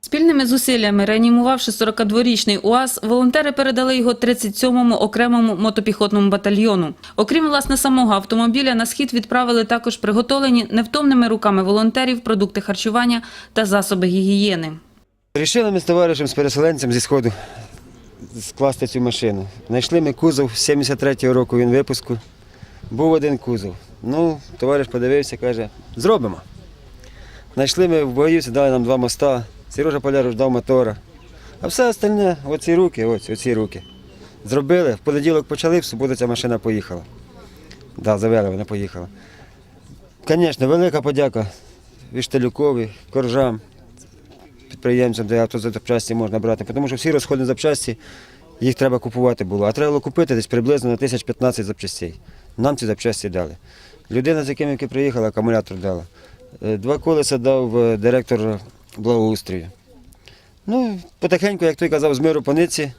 Спільними зусиллями, реанімувавши 42-річний УАЗ, волонтери передали його 37-му окремому мотопіхотному батальйону. Окрім власне самого автомобіля, на схід відправили також приготовлені невтомними руками волонтерів продукти харчування та засоби гігієни. Рішили ми з товаришем, з переселенцем зі Сходу скласти цю машину. Знайшли ми кузов 73-го року він випуску. Був один кузов. Ну, товариш подивився, каже, зробимо. Знайшли ми в боївці, дали нам два моста. Сережа Поляруш дав мотора. А все остальне, оці руки, ось, оці руки. Зробили, в понеділок почали, в суботу ця машина поїхала. Да, завели, вона поїхала. Звісно, велика подяка Вішталюкові, коржам, підприємцям, де автозапчасті можна брати, тому що всі розходні запчасті їх треба купувати було. А треба було купити десь приблизно на 1015 запчастей. Нам ці запчасті дали. Людина, з яким яка приїхала, акумулятор дала. Е, Два колеса дав е, директор благоустрою. Ну, потихеньку, як той казав, з миру по ниці,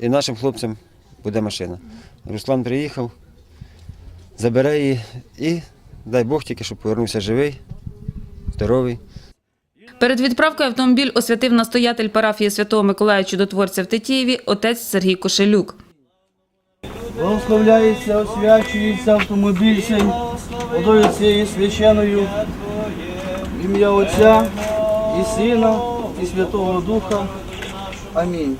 і нашим хлопцям буде машина. Руслан приїхав, забере її і дай Бог тільки, щоб повернувся живий, здоровий. Перед відправкою автомобіль освятив настоятель парафії Святого Миколая Чудотворця в Тетіїві отець Сергій Кошелюк. Благословляється, освячується автомобіль цей водою цією священою ім'я Отця і Сина, і Святого Духа. Амінь.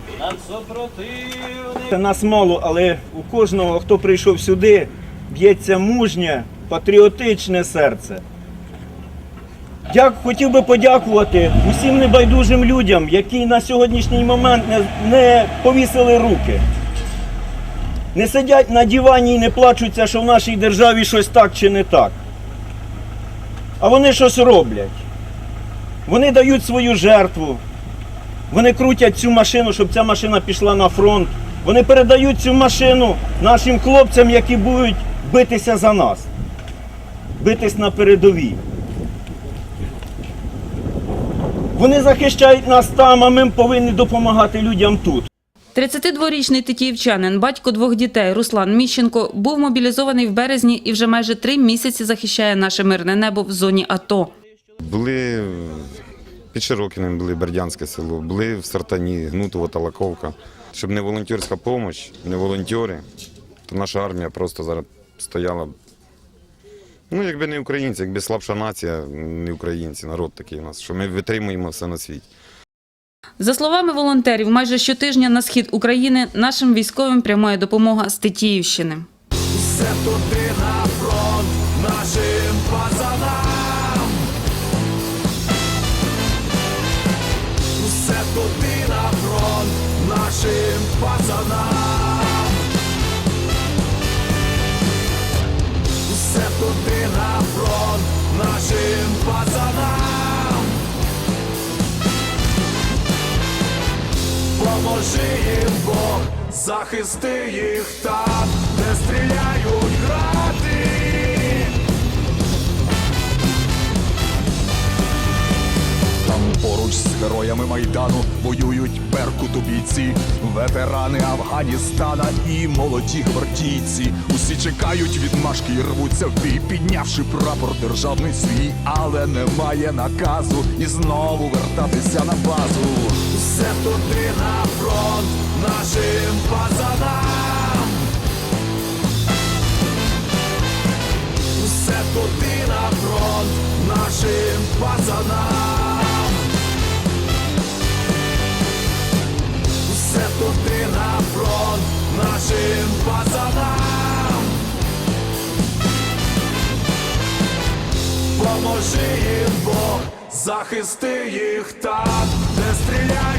Нас мало, але у кожного, хто прийшов сюди, б'ється мужнє, патріотичне серце. Дяк, хотів би подякувати усім небайдужим людям, які на сьогоднішній момент не, не повісили руки. Не сидять на дивані і не плачуться, що в нашій державі щось так чи не так. А вони щось роблять. Вони дають свою жертву. Вони крутять цю машину, щоб ця машина пішла на фронт. Вони передають цю машину нашим хлопцям, які будуть битися за нас, битись на передовій. Вони захищають нас там, а ми повинні допомагати людям тут. 32-річний тетіївчанин, батько двох дітей Руслан Міщенко, був мобілізований в березні і вже майже три місяці захищає наше мирне небо в зоні АТО. Були під Широкіним, були Бердянське село, були в Сартані, Гнутово, Талаковка. Щоб не волонтерська допомога, не волонтери, то наша армія просто зараз стояла. Ну, якби не українці, якби слабша нація, не українці, народ такий у нас, що ми витримуємо все на світі. За словами волонтерів, майже щотижня на схід України нашим військовим прямує допомога з Тетіївщини. Все туди на фронт нашим пацанам. Все туди на фронт нашим пацанам. Туди на фронт нашим пацанам. Поможи їм Бог, захисти їх там, де стріляють грати. Героями майдану воюють беркутобійці, ветерани Афганістана і молоді гвардійці. Усі чекають відмашки і рвуться в бій, піднявши прапор державний свій, але немає наказу і знову вертатися на базу. Все туди на фронт нашим пацанам. Все туди на фронт нашим пацанам. Фронт нашим пацанам. Поможи їм Бог, захисти їх там, де стріляють